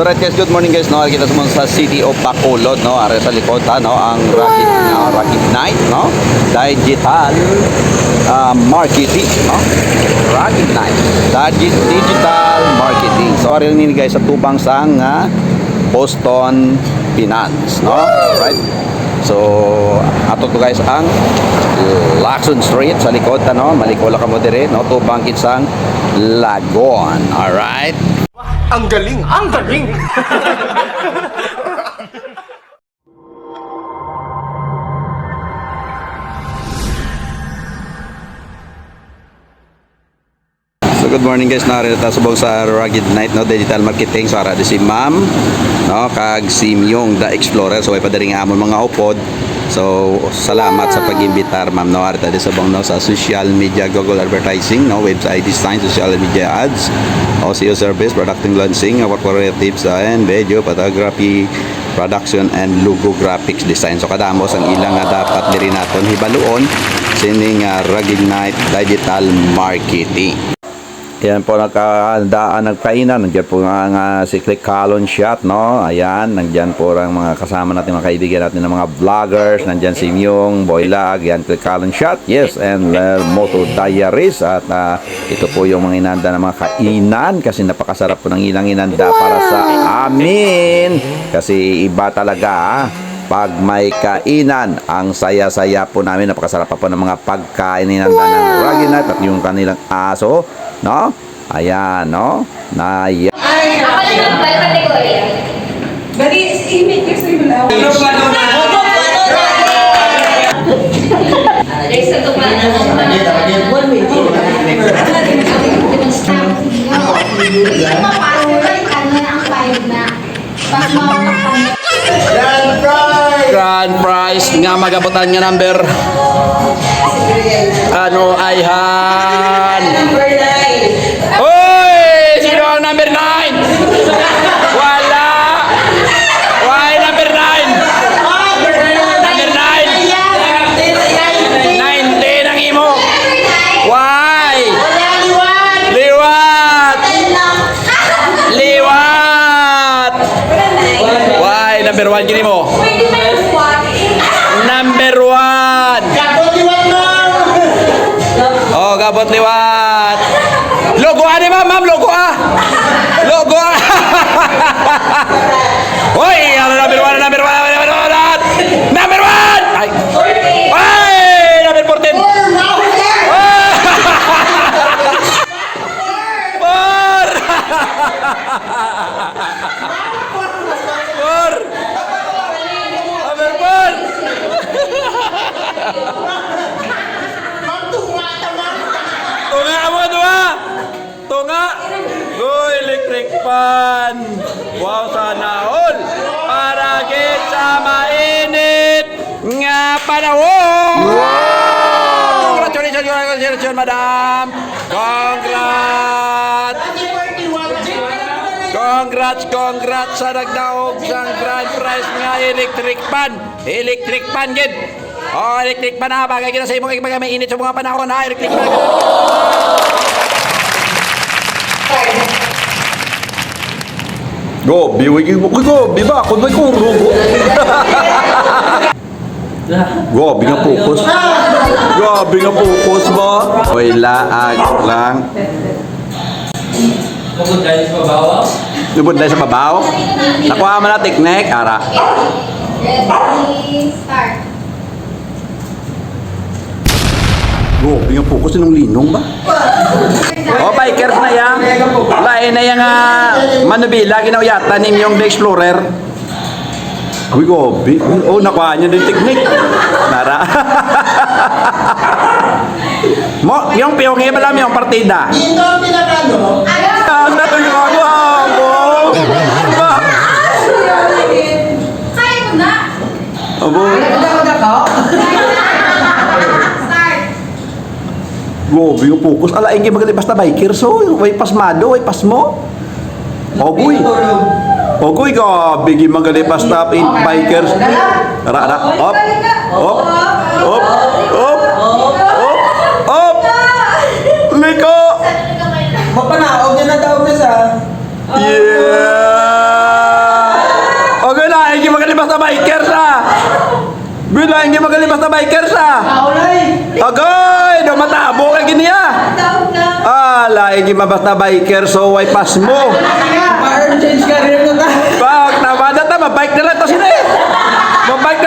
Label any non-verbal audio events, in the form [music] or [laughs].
So right guys, good morning guys. No, kita mo sa City of Bacolod, no. Are sa likod ha, no, ang Rocket uh, Rocket Night, no. Digital uh, marketing, no. Rocket Night. Digi- Digital marketing. So are ni guys sa tubang sang uh, Boston Finance, no. Right? So, ato to guys ang Lacson Street sa likod, ano, malikola ka mo dire, no, tubang kitsang Lagon. Alright? Ang galing! Ang galing! So good morning guys, narito tayo subong sa Rugged Night no digital marketing so ara si Ma'am no kag si Myong the Explorer so ay padaring amon mga upod. So salamat sa pag-imbitar Ma'am no ara di subong no sa social media Google advertising no website design social media ads. O SEO service producting launching our creatives and video photography production and logo graphics design. So kadamos ang ilang nga dapat diri naton hibaluon sining uh, Rugged Night digital marketing Ayan po nakadaan nagkainan. Nandiyan po nga, nga si Click Calon Shot, no? Ayan, nandiyan po ang mga kasama natin, mga kaibigan natin ng mga vloggers. Nandiyan si Myung, Boylag, yan, Click Calon Shot. Yes, and uh, Moto Diaries. At uh, ito po yung mga inanda ng mga kainan kasi napakasarap po ng ilang inanda para sa amin. Kasi iba talaga, ah pag may kainan, ang saya-saya po namin, napakasarap pa po ng mga pagkain ni Nanda ng Raginat at yung kanilang aso, no? Ayan, no? Na yan. Ako lang ang bal kategorya. Dali, image kasi mo lang. Guys, sa ito pa. Yung mapasok ka, ano na ang five na. Pas mapapakan Grand prize nga magabutan nga number. Ano ay han? Number 1 gini mo. Number 1! Oh, gabot liwat. Logo ani ma'am, ma'am, logo ah. Logo [laughs] ah. Hoy, ano number 1, number 1, number 1. Number 1. Ay. Ay, number 14. Four. [laughs] Four. [laughs] Number 4. Tunga mo dua. Tunga. Go electric fan. Wow sana all. Para git sa mainit nga panahon. Wow! Congratulations, congratulations, madam. Congrats. Congrats, congrats sa nagdaog sa grand prize nga electric fan. Electric fan gid. Oh, electric fan ha. Bagay kita sa imong ibang may init sa mga panahon ha. Electric fan. Go, biwig mo ko go, biba, kun may kuro go. Grabe nga focus. Grabe nga focus ba? Oy, laag lang. Bukod dahil sa babaw, Lubod dahil sa babaw. Nakuha mo na teknik, ara. Ready, start. Grabe nga focus nung linong ba? Oh, bikers na yan. Lain na yung uh, manubila, ginawyata nim yung The Explorer. Uy, gobi. Oh, nakuha niya din teknik. Nara. [laughs] Mo, yung piyong iba lang yung partida. Ito ang pinakano. Gobi yung focus. Ala, hindi magaling basta biker. So, way pasmado, way pasmo. Ogoy. Ogoy ka, bigi magaling basta in bikers. Ara, ara. Op. Op. Op. Op. Op. Op. Liko. Mapanaog yan na daw na sa. Yeah. biker sa. Bila hindi magaling basta biker sa. Paulay! Agoy, do matabo ka gini ah. Tawag na! Ah, laigi mabasta biker so way pas mo. Pa-earn change ka rin na ta! Bak, namada ta, mabike na lang to sini. Mabike